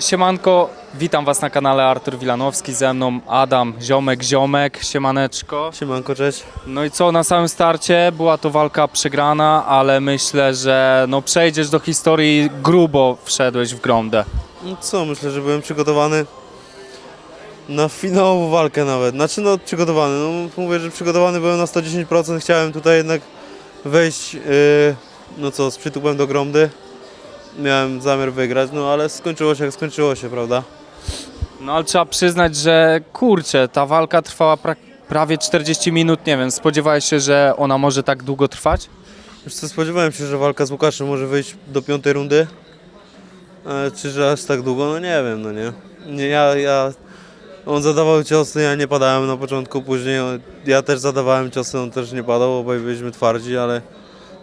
Siemanko, witam Was na kanale Artur Wilanowski, ze mną Adam, ziomek, ziomek, siemaneczko. Siemanko, cześć. No i co, na samym starcie była to walka przegrana, ale myślę, że no przejdziesz do historii, grubo wszedłeś w gromdę. No co, myślę, że byłem przygotowany na finałową walkę nawet. Znaczy no przygotowany, no mówię, że przygotowany byłem na 110%, chciałem tutaj jednak wejść, yy, no co, z przytupem do gromdy. Miałem zamiar wygrać, no ale skończyło się jak skończyło się, prawda? No ale trzeba przyznać, że kurczę, ta walka trwała pra prawie 40 minut, nie wiem, spodziewałeś się, że ona może tak długo trwać? Już co, spodziewałem się, że walka z Łukaszem może wyjść do piątej rundy. Ale czy że aż tak długo? No nie wiem, no nie. nie ja, ja, on zadawał ciosy, ja nie padałem na początku, później on- ja też zadawałem ciosy, on też nie padał, obaj byliśmy twardzi, ale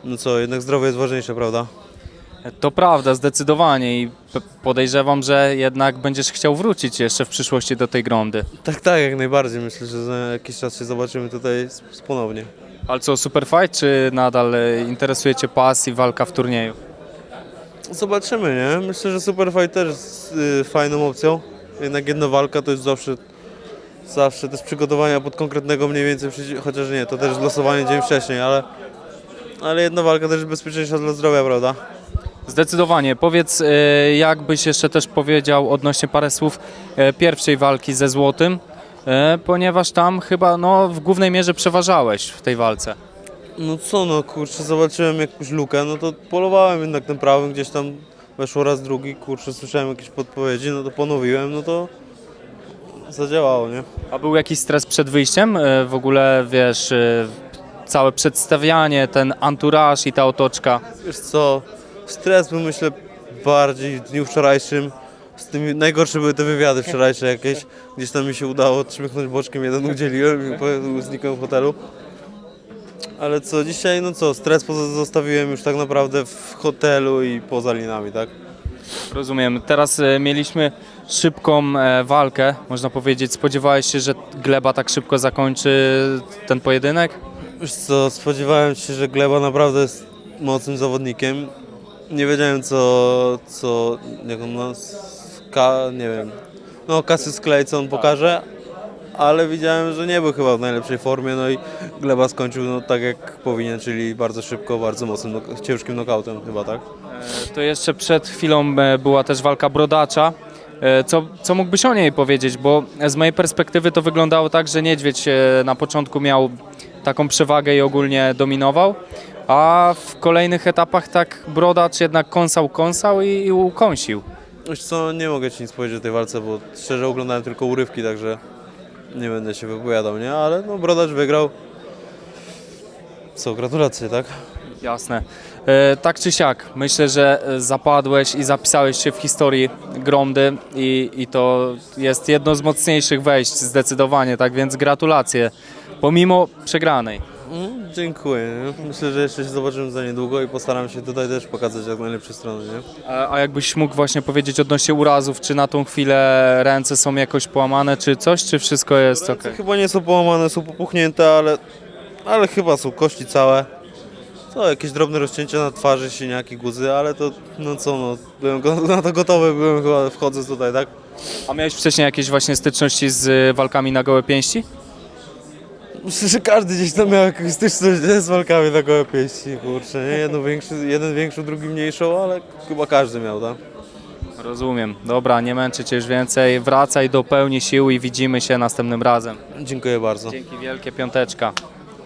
no co, jednak zdrowie jest ważniejsze, prawda? To prawda, zdecydowanie i p- podejrzewam, że jednak będziesz chciał wrócić jeszcze w przyszłości do tej gromdy. Tak, tak, jak najbardziej. Myślę, że za jakiś czas się zobaczymy tutaj s- s- ponownie. Ale co, super fight, czy nadal e, interesuje Cię pas i walka w turnieju? Zobaczymy, nie? Myślę, że Superfight też jest y, fajną opcją. Jednak jedna walka to jest zawsze, zawsze też przygotowania pod konkretnego mniej więcej, przeci- chociaż nie, to też losowanie dzień wcześniej, ale, ale jedna walka też jest bezpieczniejsza dla zdrowia, prawda? Zdecydowanie. Powiedz, e, jak byś jeszcze też powiedział odnośnie parę słów e, pierwszej walki ze Złotym, e, ponieważ tam chyba no, w głównej mierze przeważałeś w tej walce. No co no, kurczę, zobaczyłem jakąś lukę, no to polowałem jednak tym prawym, gdzieś tam weszło raz drugi, kurczę, słyszałem jakieś podpowiedzi, no to ponowiłem, no to zadziałało, nie? A był jakiś stres przed wyjściem? W ogóle, wiesz, całe przedstawianie, ten anturaż i ta otoczka. Wiesz co, stres był myślę bardziej w dniu wczorajszym. Z tymi, najgorsze były te wywiady wczorajsze jakieś. Gdzieś tam mi się udało trzymychnąć boczkiem, jeden udzieliłem i znikłem w hotelu. Ale co, dzisiaj, no co, stres zostawiłem już tak naprawdę w hotelu i poza linami, tak? Rozumiem. Teraz e, mieliśmy szybką e, walkę, można powiedzieć. Spodziewałeś się, że Gleba tak szybko zakończy ten pojedynek? Wiesz co, spodziewałem się, że Gleba naprawdę jest mocnym zawodnikiem. Nie wiedziałem co, co, jak on ma, ka, nie wiem, no Cassius Clay, co on pokaże, ale widziałem, że nie był chyba w najlepszej formie, no i Gleba skończył no, tak jak powinien, czyli bardzo szybko, bardzo mocnym, nok- ciężkim knockoutem chyba, tak? E, To jeszcze przed chwilą e, była też walka Brodacza. E, Co, co mógłbyś o niej powiedzieć? Bo z mojej perspektywy to wyglądało tak, że Niedźwiedź na początku miał taką przewagę i ogólnie dominował, a w kolejnych etapach tak Brodacz jednak kąsał, kąsał i, i ukąsił. Wiesz co, nie mogę Ci nic powiedzieć o tej walce, bo szczerze oglądałem tylko urywki, także nie będę się wypowiadał, nie? Ale no Brodacz wygrał. Co, gratulacje, tak? Jasne. E, tak czy siak, myślę, że zapadłeś i zapisałeś się w historii Gromdy i, i to jest jedno z mocniejszych wejść zdecydowanie, tak więc gratulacje, pomimo przegranej. Dziękuję. Myślę, że jeszcze się zobaczymy za niedługo i postaram się tutaj też pokazać jak najlepsze strony, nie? A, a jakbyś mógł właśnie powiedzieć odnośnie urazów, czy na tą chwilę ręce są jakoś połamane, czy coś, czy wszystko jest ok? Ręce chyba nie są połamane, są popuchnięte, ale, ale chyba są kości całe. Co, jakieś drobne rozcięcia na twarzy, siniaki, guzy, ale to no co, no, byłem go, na to gotowy, byłem chyba wchodzę tutaj, tak? A miałeś wcześniej jakieś właśnie styczności z y, walkami na gołe pięści? Myślę, że każdy gdzieś tam miał jakąś styczność z walkami na gołe pięści, kurczę, nie? Jedno większy, jeden większą, drugi mniejszą, ale chyba każdy miał, tak? Rozumiem. Dobra, nie męczę Cię już więcej. Wracaj do pełni sił i widzimy się następnym razem. Dziękuję bardzo. Dzięki wielkie, piąteczka.